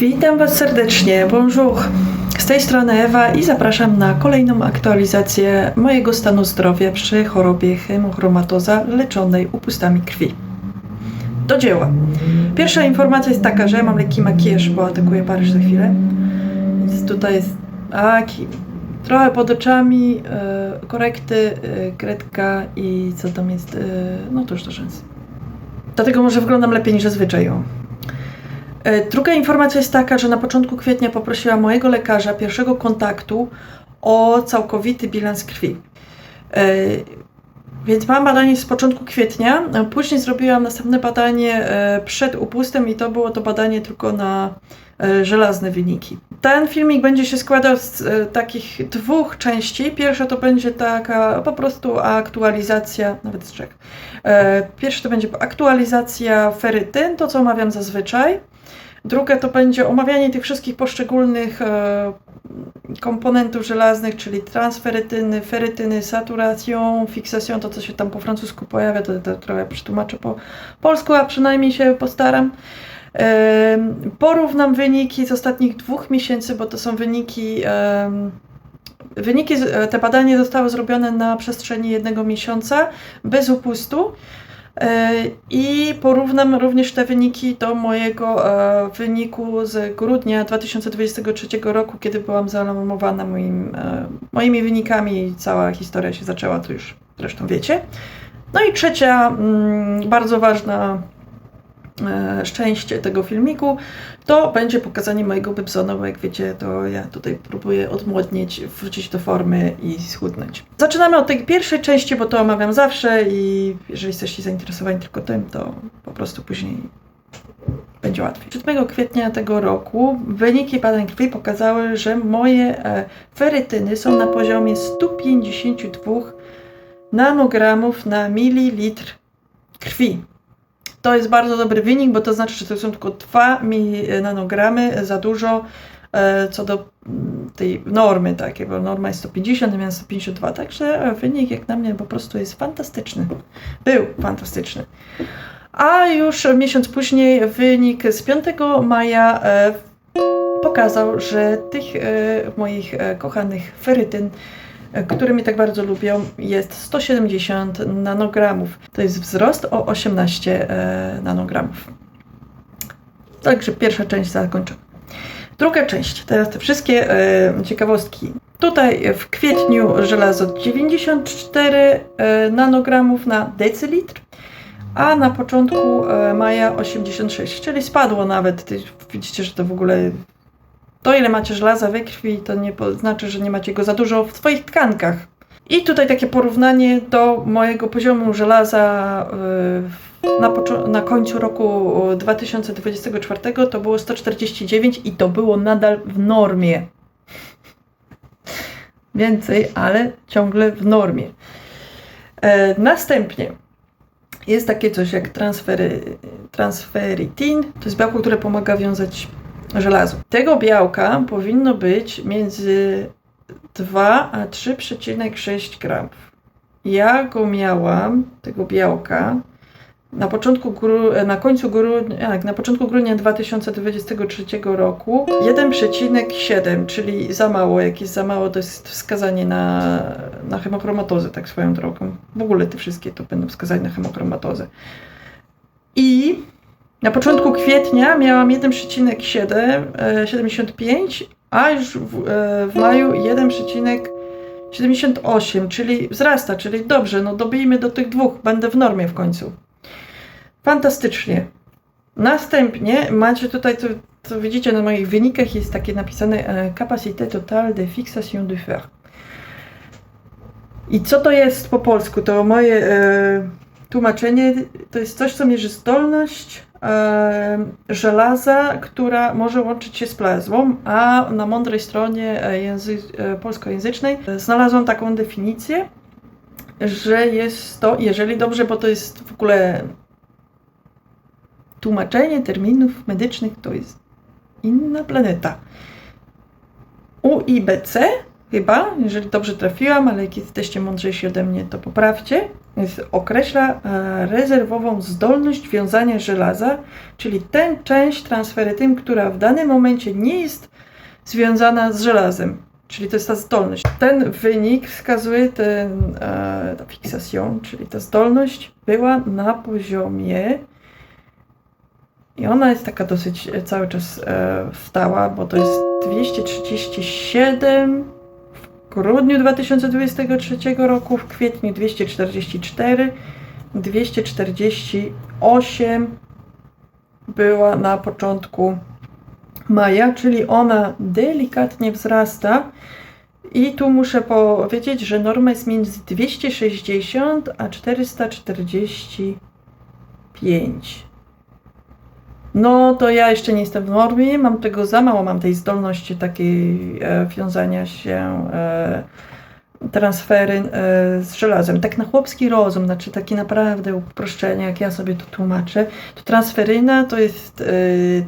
Witam Was serdecznie, bonjour. Z tej strony Ewa i zapraszam na kolejną aktualizację mojego stanu zdrowia przy chorobie hemochromatoza leczonej upustami krwi. Do dzieła. Pierwsza informacja jest taka, że mam lekki makijaż, bo atakuję Paryż za chwilę. Więc tutaj jest taki, trochę pod oczami, e, korekty, e, kredka i co tam jest, e, no tuż do rzęsy. Dlatego może wyglądam lepiej niż zazwyczaj. E, Druga informacja jest taka, że na początku kwietnia poprosiłam mojego lekarza pierwszego kontaktu o całkowity bilans krwi. E, Więc mam badanie z początku kwietnia, a później zrobiłam następne badanie e, przed upustem i to było to badanie tylko na e, żelazne wyniki. Ten filmik będzie się składał z e, takich dwóch części. Pierwsza to będzie taka po prostu aktualizacja, nawet z trzech. E, Pierwszy to będzie aktualizacja ferytyn, to co omawiam zazwyczaj. Drugie to będzie omawianie tych wszystkich poszczególnych e, komponentów żelaznych, czyli transferytyny, ferytyny, saturacją, fiksacją, to co się tam po francusku pojawia, to, to trochę przetłumaczę po polsku, a przynajmniej się postaram. Porównam wyniki z ostatnich dwóch miesięcy, bo to są wyniki. Wyniki, e, te badanie zostało zrobione na przestrzeni jednego miesiąca, bez upustu. E, I porównam również te wyniki do mojego e, wyniku z grudnia 2023 roku, kiedy byłam zaalarmowana moim, e, moimi wynikami i cała historia się zaczęła, to już zresztą wiecie. No i trzecia, mm, bardzo ważna szczęście tego filmiku, to będzie pokazanie mojego Bybsona, bo jak wiecie, to ja tutaj próbuję odmłodnieć, wrócić do formy i schudnąć. Zaczynamy od tej pierwszej części, bo to omawiam zawsze i jeżeli jesteście zainteresowani tylko tym, to po prostu później będzie łatwiej. 7 kwietnia tego roku wyniki badań krwi pokazały, że moje e, ferytyny są na poziomie 152 nanogramów na mililitr krwi. To jest bardzo dobry wynik, bo to znaczy, że to są tylko 2 mili- nanogramy za dużo e, co do mm, tej normy takiej, bo norma jest 150, ja miałem 152, także wynik jak na mnie po prostu jest fantastyczny. Był fantastyczny. A już miesiąc później wynik z 5 maja e, pokazał, że tych e, moich kochanych ferytyn, które mnie tak bardzo lubią, jest 170 nanogramów. To jest wzrost o 18 e, nanogramów. Także pierwsza część zakończona. Druga część, teraz te wszystkie e, ciekawostki. Tutaj w kwietniu żelazo 94 e, nanogramów na decylitr, a na początku maja 86, czyli spadło nawet. Widzicie, że to w ogóle to ile macie żelaza we krwi, to nie znaczy, że nie macie go za dużo w swoich tkankach. I tutaj takie porównanie do mojego poziomu żelaza y, na, na końcu roku 2024 to było 149 i to było nadal w normie. Więcej, ale ciągle w normie. E, następnie jest takie coś jak transferitin. To jest białko, które pomaga wiązać żelazo. Tego białka powinno być między 2 a 3,6 gramów. Ja go miałam, tego białka, na początku, gru, na końcu grudnia, tak, na początku grudnia 2023 roku 1,7, czyli za mało. Jak jest za mało, to jest wskazanie na, na hemochromatozy, tak swoją drogą. W ogóle te wszystkie to będą wskazania na hemochromatozy. I na początku kwietnia miałam 1,7, e, 75, a już w, e, w maju 1,78, czyli wzrasta, czyli dobrze, no dobijmy do tych dwóch, będę w normie w końcu. Fantastycznie. Następnie macie tutaj, co, widzicie na moich wynikach, jest takie napisane e, Capacité totale de fixation du fer. I co to jest po polsku? To moje tłumaczenie to jest coś, co mierzy zdolność żelaza, która może łączyć się z plazmą, a na mądrej stronie e, języ, e, polskojęzycznej e, znalazłam taką definicję, że jest to, jeżeli dobrze, bo to jest w ogóle tłumaczenie terminów medycznych, to jest inna planeta. UIBC chyba, jeżeli dobrze trafiłam, ale jak jesteście mądrzejsi ode mnie, to poprawcie. Określa e, rezerwową zdolność wiązania żelaza, czyli tę część transferytyn, która w danym momencie nie jest związana z żelazem. Czyli to jest ta zdolność. Ten wynik wskazuje ten, e, ta fiksacją, czyli ta zdolność była na poziomie i ona jest taka dosyć e, cały czas stała, bo to jest 237 w grudniu 2023 roku, w kwietniu 244, 248 była na początku maja, czyli ona delikatnie wzrasta. I tu muszę powiedzieć, że norma jest między 260 a 445. No to ja jeszcze nie jestem w normie, mam tego za mało, mam tej zdolności takiej e, wiązania się e, transfery e, z żelazem. Tak na chłopski rozum, znaczy takie naprawdę uproszczenie, jak ja sobie to tłumaczę, to transferyna to jest e,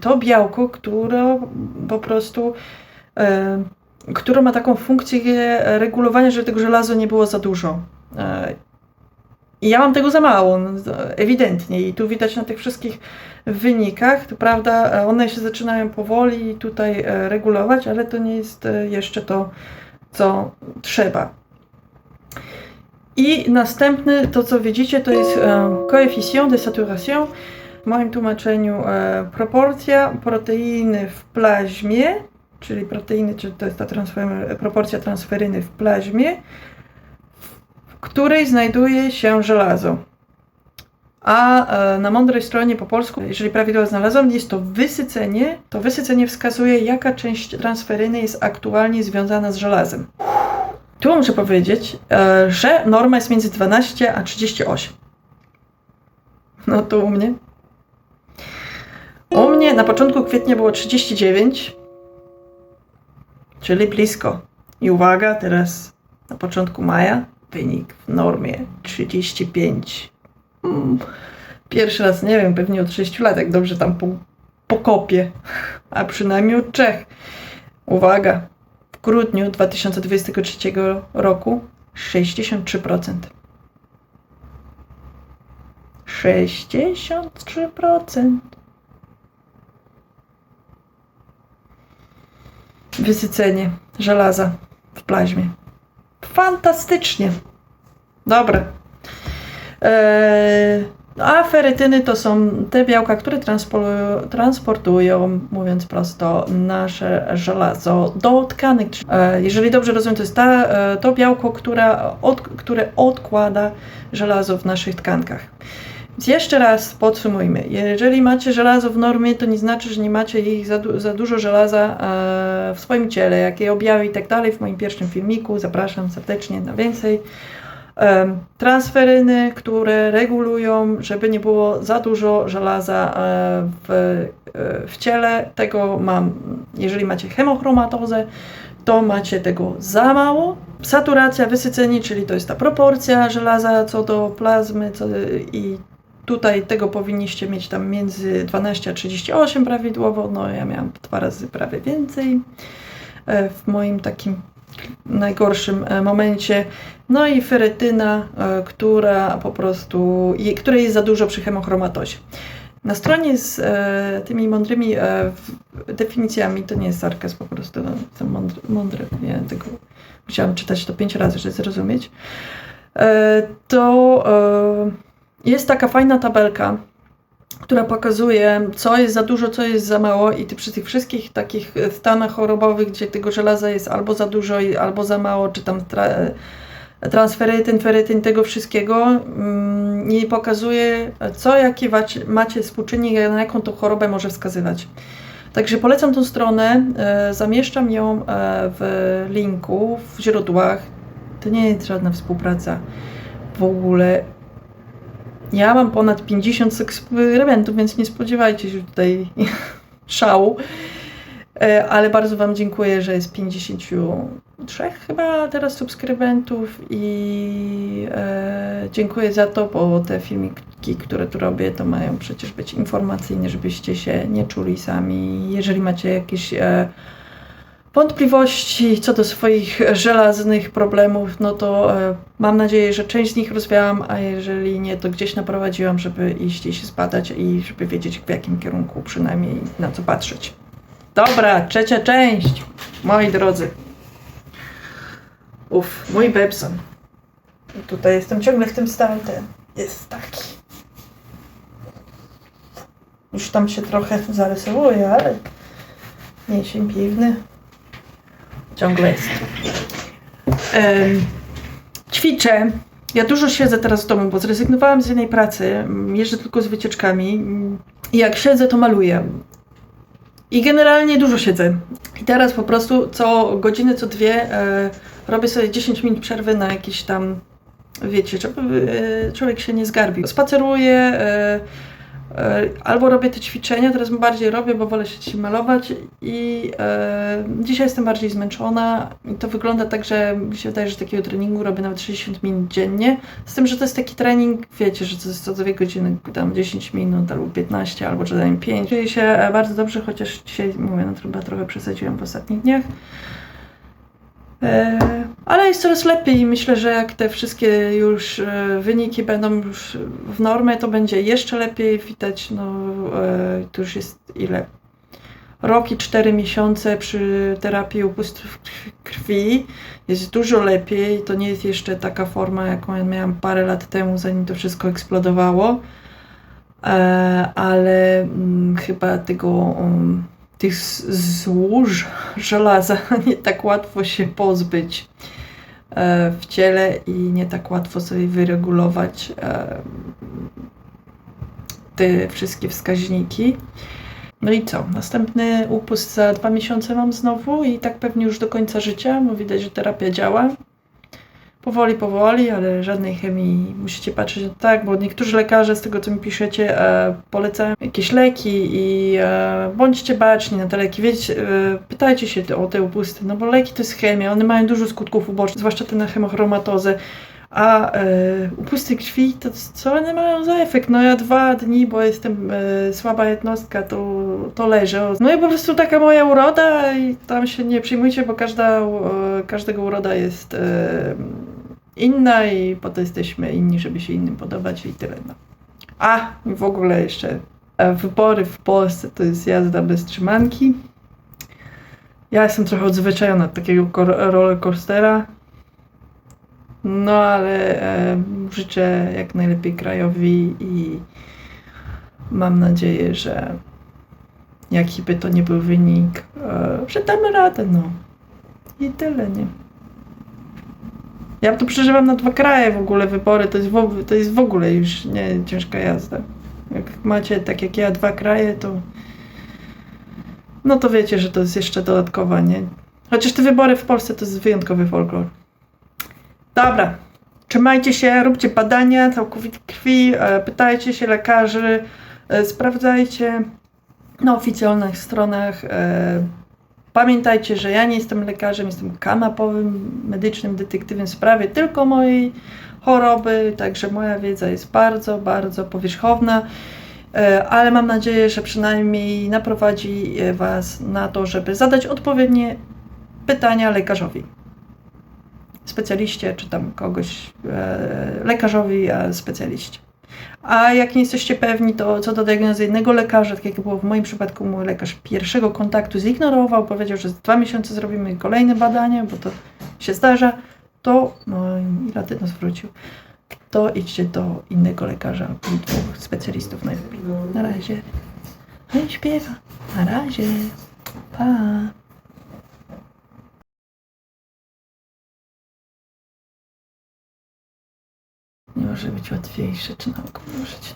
to białko, które po prostu e, ma taką funkcję regulowania, żeby tego żelaza nie było za dużo. E, i ja mam tego za mało, no, ewidentnie. I tu widać na tych wszystkich wynikach, to prawda, one się zaczynają powoli tutaj e, regulować, ale to nie jest e, jeszcze to, co trzeba. I następny, to co widzicie, to jest e, coefficient de saturation. W moim tłumaczeniu proporcja proteiny w plazmie, czyli proteiny, czy to jest ta transfer, proporcja transferyny w plazmie, w której znajduje się żelazo. A e, na mądrej stronie po polsku, jeżeli prawidłowo znalazłam, jest to wysycenie. To wysycenie wskazuje, jaka część transferyny jest aktualnie związana z żelazem. Tu muszę powiedzieć, e, że norma jest między 12 a 38. No to u mnie. U mnie na początku kwietnia było 39, czyli blisko. I uwaga, teraz na początku maja wynik w normie 35. Mm. Pierwszy raz, nie wiem, pewnie od 6 lat, jak dobrze tam po, pokopię, a przynajmniej od 3. Uwaga, w grudniu 2023 roku 63%. 63%. Wysycenie żelaza w plazmie. Fantastycznie. Dobre. Eee, a ferytyny to są te białka, które transportują, mówiąc prosto, nasze żelazo do tkanek. Eee, jeżeli dobrze rozumiem, to jest ta, e, to białko, od, które odkłada żelazo w naszych tkankach. Jeszcze raz podsumujmy. Jeżeli macie żelazo w normie, to nie znaczy, że nie macie ich za, du za dużo żelaza e, w swoim ciele, jakie objawy i tak dalej. W moim pierwszym filmiku zapraszam serdecznie na więcej. E, transferyny, które regulują, żeby nie było za dużo żelaza e, w, e, w ciele. Tego mam, jeżeli macie hemochromatozę, to macie tego za mało. Saturacja, wysycenie, czyli to jest ta proporcja żelaza co do plazmy co, i Tutaj tego powinniście mieć tam między 12 a 38 prawidłowo. No ja miałam dwa razy prawie więcej e, w moim takim najgorszym e, momencie. No i ferytyna, e, która po prostu, której jest za dużo przy hemochromatozie. Na stronie z e, tymi mądrymi e, definicjami, to nie jest sarkazm po prostu, no, jestem mądry, mądry nie, tego musiałam czytać to pięć razy, żeby zrozumieć, e, to jest taka fajna tabelka, która pokazuje, co jest za dużo, co jest za mało, i ty przy tych wszystkich takich stanach chorobowych, gdzie tego żelaza jest albo za dużo, albo za mało, czy tam tra transferytyn, ferytyn, tego wszystkiego, mm, nie pokazuje, co, jaki macie współczynnik, na jaką to chorobę może wskazywać. Także polecam tą stronę, e, zamieszczam ją e, w linku, w źródłach. To nie jest żadna współpraca w ogóle ja mam ponad 50 eksperymentów, więc nie spodziewajcie się tutaj szału. E, ale bardzo Wam dziękuję, że jest 53 chyba teraz subskrybentów i e, dziękuję za to, bo te filmiki, które tu robię, to mają przecież być informacyjne, żebyście się nie czuli sami. Jeżeli macie jakieś e, wątpliwości co do swoich żelaznych problemów, no to e, mam nadzieję, że część z nich rozwiałam, a jeżeli nie, to gdzieś naprowadziłam, żeby iść i się zbadać i żeby wiedzieć w jakim kierunku przynajmniej na co patrzeć. Dobra, trzecia część, moi drodzy. Uff, mój Bebson. Tutaj jestem ciągle w tym startem. Jest taki. Już tam się trochę zarysowuje, ale mięsień piwny ciągle jest. Ćwiczę. Ja dużo siedzę teraz w domu, bo zrezygnowałam z jednej pracy. mm, Jeżdżę tylko z wycieczkami. I jak siedzę, to maluję. I generalnie dużo siedzę. I teraz po prostu co godzinę, co dwie e, robię sobie 10 minut przerwy na jakiś tam, wiecie, żeby e, człowiek się nie zgarbił. Spaceruję, e, albo robię te ćwiczenia, teraz bardziej robię, bo wolę się malować i e, dzisiaj jestem bardziej zmęczona i to wygląda tak, że mi się wydaje, że takiego treningu robię nawet 60 minut dziennie, z tym, że to jest taki trening, wiecie, że to jest co dwie godziny, tam 10 minut albo 15, albo czasami 5. Czuję się e, bardzo dobrze, chociaż dzisiaj, mówię, no chyba trochę przesadziłem w ostatnich dniach. E, ale jest coraz lepiej i myślę, że jak te wszystkie już e, wyniki będą już w normę, to będzie jeszcze lepiej. Widać, no e, to już jest ile? Rok i cztery miesiące przy terapii upustów krwi jest dużo lepiej. To nie jest jeszcze taka forma, jaką ja miałam parę lat temu, zanim to wszystko eksplodowało. Ale mm, chyba tego um, tych złóż żelaza nie tak łatwo się pozbyć e, w ciele i nie tak łatwo sobie wyregulować e, te wszystkie wskaźniki. No i co? Następny upust za dwa miesiące mam znowu i tak pewnie już do końca życia, bo widać, że terapia działa. Powoli, powoli, ale żadnej chemii. Musicie patrzeć tak, bo niektórzy lekarze, z tego co mi piszecie, e, polecają jakieś leki i e, bądźcie baczni na te leki. Wiecie, e, pytajcie się o te upusty, no bo leki to jest chemia, one mają dużo skutków ubocznych, zwłaszcza te na hemochromatozę. A e, upusty krwi, to co one mają za efekt? No ja dwa dni, bo jestem e, słaba jednostka, to, to leżę. No i po prostu taka moja uroda i tam się nie przyjmujcie, bo każda, e, każdego uroda jest e, inna i po to jesteśmy inni, żeby się innym podobać i tyle. No. A, w ogóle jeszcze e, wybory w Polsce to jest jazda bez trzymanki. Ja jestem trochę odzwyczajona od takiego rollercoastera. No ale e, życzę jak najlepiej krajowi i mam nadzieję, że jaki by to nie był wynik, e, że damy radę, no. I tyle, nie? Ja tu przeżywam na dwa kraje w ogóle wybory, to jest w, to jest w ogóle już nie ciężka jazda. Jak macie tak jak ja dwa kraje, to no to wiecie, że to jest jeszcze dodatkowa, nie? Chociaż te wybory w Polsce to jest wyjątkowy folklor. Dobra, trzymajcie się, róbcie badania całkowite krwi, e, pytajcie się lekarzy, e, sprawdzajcie na oficjalnych stronach. Pamiętajcie, że ja nie jestem lekarzem, jestem kanapowym medycznym detektywem w sprawie tylko mojej choroby, także moja wiedza jest bardzo, bardzo powierzchowna, e, ale mam nadzieję, że przynajmniej naprowadzi e, Was na to, żeby zadać odpowiednie pytania lekarzowi specjaliście, czy tam kogoś, e, lekarzowi, a specjaliście. A jak nie jesteście pewni, to co do diagnozy jednego lekarza, tak jak było w moim przypadku, mój lekarz pierwszego kontaktu zignorował, powiedział, że za dwa miesiące zrobimy kolejne badanie, bo to się zdarza, to no i raty nas wrócił. To idźcie do innego lekarza lub dwóch specjalistów najlepiej. Na razie. No i śpiewa. Na razie. Pa. Nie może być łatwiejsze, czy nauką może ci